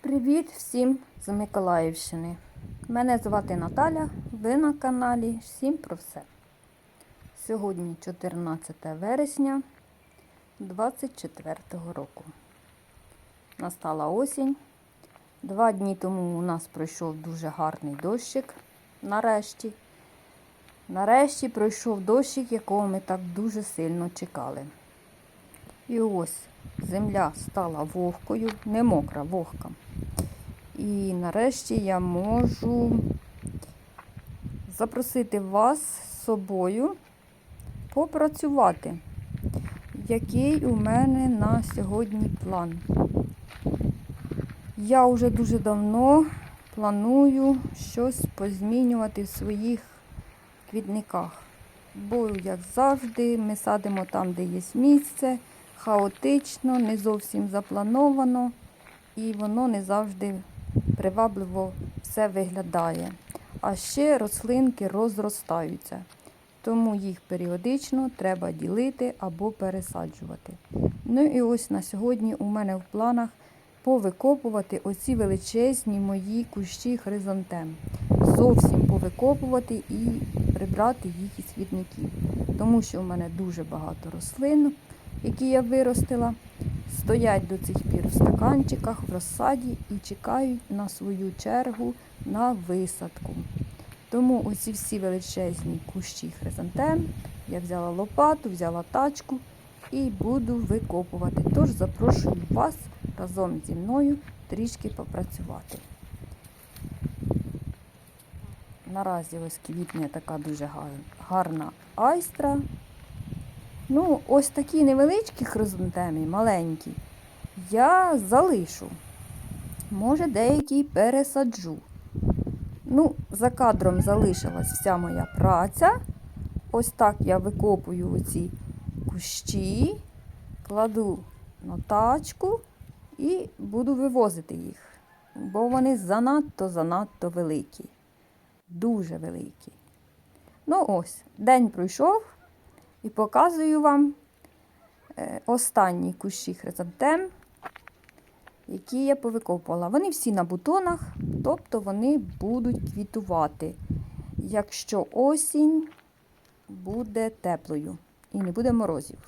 Привіт всім з Миколаївщини. Мене звати Наталя, ви на каналі Всім про все. Сьогодні 14 вересня 24 року. Настала осінь. Два дні тому у нас пройшов дуже гарний дощик. Нарешті. Нарешті пройшов дощик, якого ми так дуже сильно чекали. І ось земля стала вогкою, не мокра, вогка. І нарешті я можу запросити вас з собою попрацювати. Який у мене на сьогодні план? Я вже дуже давно планую щось позмінювати в своїх квітниках. Бо, як завжди, ми садимо там, де є місце, хаотично, не зовсім заплановано, і воно не завжди привабливо все виглядає. А ще рослинки розростаються, тому їх періодично треба ділити або пересаджувати. Ну і ось на сьогодні у мене в планах повикопувати оці величезні мої кущі хризантем. Зовсім повикопувати і прибрати їх із квітників. Тому що в мене дуже багато рослин, які я виростила, стоять до цих пір в стаканчиках, в розсаді і чекають на свою чергу на висадку. Тому оці всі величезні кущі хризантем я взяла лопату, взяла тачку і буду викопувати. Тож запрошую вас разом зі мною трішки попрацювати. Наразі ось квітне така дуже гарна айстра. Ну, ось такі невеличкі хризантеми, маленькі, я залишу. Може, деякі пересаджу. Ну, за кадром залишилась вся моя праця. Ось так я викопую оці кущі, кладу на тачку і буду вивозити їх, бо вони занадто-занадто великі. Дуже великі. Ну ось, день пройшов і показую вам е, останні кущі хризантем, які я повикопувала. Вони всі на бутонах, тобто вони будуть квітувати, якщо осінь буде теплою і не буде морозів.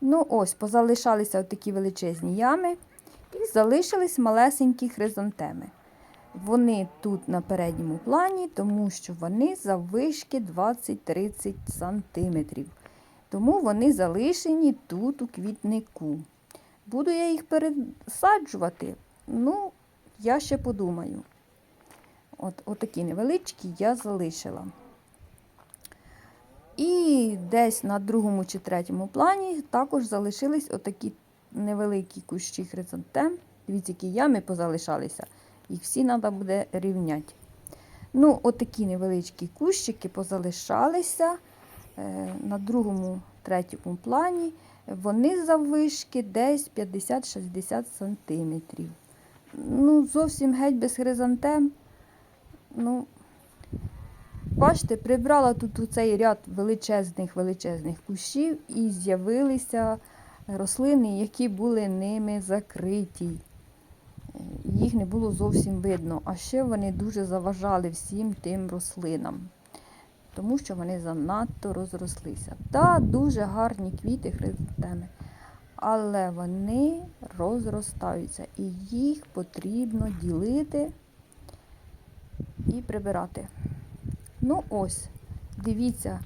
Ну, ось, позалишалися такі величезні ями і залишились малесенькі хризантеми. Вони тут на передньому плані, тому що вони заввишки 20-30 см. Тому вони залишені тут у квітнику. Буду я їх пересаджувати? Ну, я ще подумаю. От, Отакі невеличкі я залишила. І десь на другому чи третьому плані також залишились отакі невеликі кущі хризантем. Дивіться, які ями позалишалися. Їх всі треба буде рівняти. Ну, отакі невеличкі кущики позалишалися е, на другому, третьому плані. Вони заввишки десь 50-60 см. Ну, зовсім геть без хризантем. Ну, Бачите, прибрала тут цей ряд величезних-величезних кущів і з'явилися рослини, які були ними закриті. Не було зовсім видно, а ще вони дуже заважали всім тим рослинам, тому що вони занадто розрослися. Та дуже гарні квіти хризантеми, але вони розростаються і їх потрібно ділити і прибирати. Ну ось, дивіться,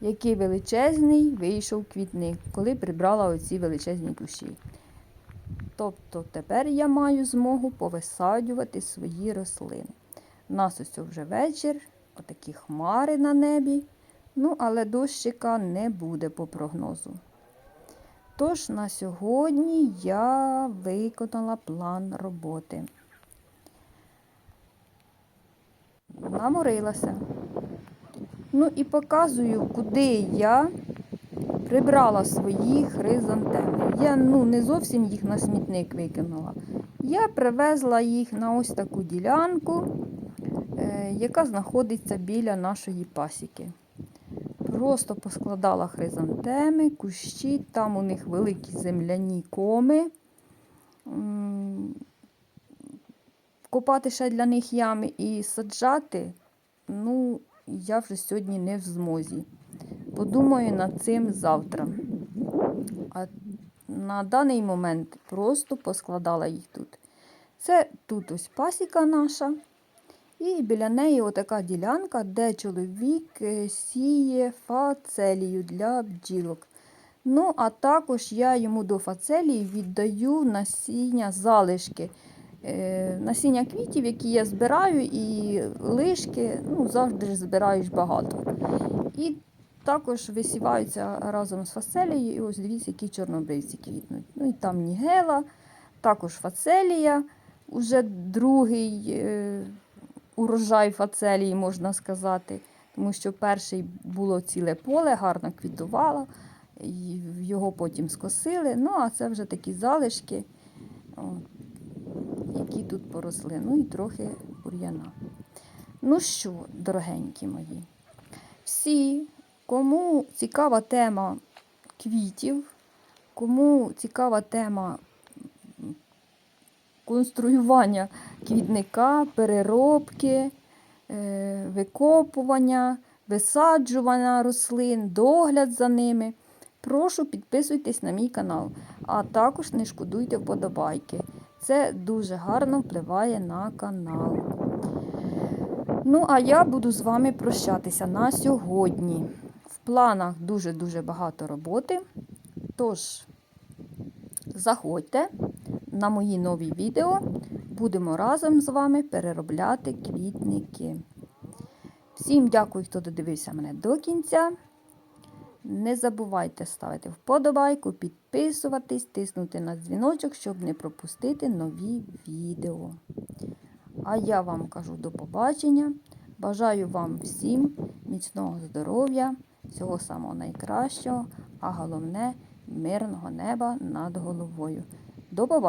який величезний вийшов квітник, коли прибрала оці величезні кущі. Тобто тепер я маю змогу повисаджувати свої рослини. У нас ось вже вечір, отакі хмари на небі. Ну, але дощика не буде по прогнозу. Тож на сьогодні я виконала план роботи. Наморилася. Ну і показую, куди я прибрала свої хризантеми. Я ну, не зовсім їх на смітник викинула. Я привезла їх на ось таку ділянку, е, яка знаходиться біля нашої пасіки. Просто поскладала хризантеми, кущі, там у них великі земляні коми. Копати ще для них ями і саджати, ну, я вже сьогодні не в змозі. Подумаю над цим завтра. А на даний момент просто поскладала їх тут. Це тут ось пасіка наша. І біля неї отака ділянка, де чоловік е, сіє фацелію для бджілок. Ну, а також я йому до фацелії віддаю насіння залишки. Е, Насіння квітів, які я збираю, і лишки, ну, завжди ж збираєш багато. І також висіваються разом з фацелією. І ось дивіться, які чорнобривці квітнуть. Ну і там нігела, також фацелія, уже другий е, урожай фацелії, можна сказати. Тому що перший було ціле поле, гарно квітувало, і його потім скосили. Ну, а це вже такі залишки, о, які тут поросли. Ну і трохи бур'яна. Ну що, дорогенькі мої, всі, кому цікава тема квітів, кому цікава тема конструювання квітника, переробки, е, викопування, висаджування рослин, догляд за ними. Прошу підписуйтесь на мій канал, а також не шкодуйте вподобайки. Це дуже гарно впливає на канал. Ну, а я буду з вами прощатися на сьогодні. Планах дуже-дуже багато роботи. Тож, заходьте на мої нові відео. Будемо разом з вами переробляти квітники. Всім дякую, хто додивився мене до кінця. Не забувайте ставити вподобайку, підписуватись, тиснути на дзвіночок, щоб не пропустити нові відео. А я вам кажу до побачення. Бажаю вам всім міцного здоров'я, всього самого найкращого, а головне мирного неба над головою. До побачення!